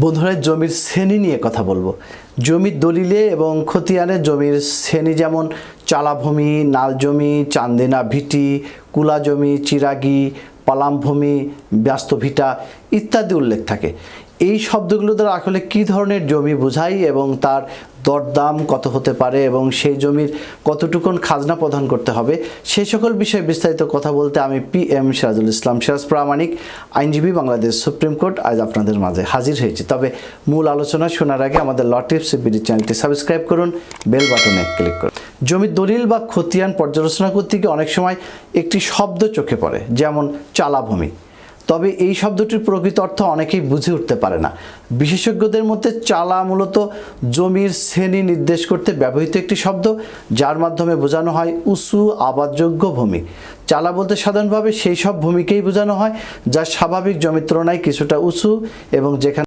বন্ধুরা জমির শ্রেণি নিয়ে কথা বলব। জমির দলিলে এবং খতিয়ানে জমির শ্রেণি যেমন চালাভূমি নাল জমি চান্দিনা ভিটি কুলা জমি চিরাগি, পালামভূমি ব্যস্ত ভিটা ইত্যাদি উল্লেখ থাকে। এই শব্দগুলো দ্বারা আসলে কী ধরনের জমি বোঝায় এবং তার দরদাম কত হতে পারে এবং সেই জমির কতটুকুন খাজনা প্রদান করতে হবে সেই সকল বিষয়ে বিস্তারিত কথা বলতে আমি পি এম সিরাজুল ইসলাম সিরাজ প্রামাণিক, আইনজীবী বাংলাদেশ সুপ্রিম কোর্ট আজ আপনাদের মাঝে হাজির হয়েছি। তবে মূল আলোচনা শোনার আগে আমাদের ল বিডি চ্যানেলটি সাবস্ক্রাইব করুন, বেল বাটনে ক্লিক করুন। জমির দলিল বা খতিয়ান পর্যালোচনা করতে গিয়ে অনেক সময় একটি শব্দ চোখে পড়ে, যেমন চালাভূমি। তবে এই শব্দটির প্রকৃত অর্থ অনেকেই বুঝে উঠতে পারে না। বিশেষজ্ঞদের মধ্যে চালা মূলত জমির শ্রেণি নির্দেশ করতে ব্যবহৃত একটি শব্দ, যার মাধ্যমে বোঝানো হয় উঁচু আবাদযোগ্য ভূমি। চালা বলতে সাধারণভাবে সেই সব ভূমিকেই বোঝানো হয়, যা স্বাভাবিক জমির তুলনায় কিছুটা উঁচু এবং যেখানে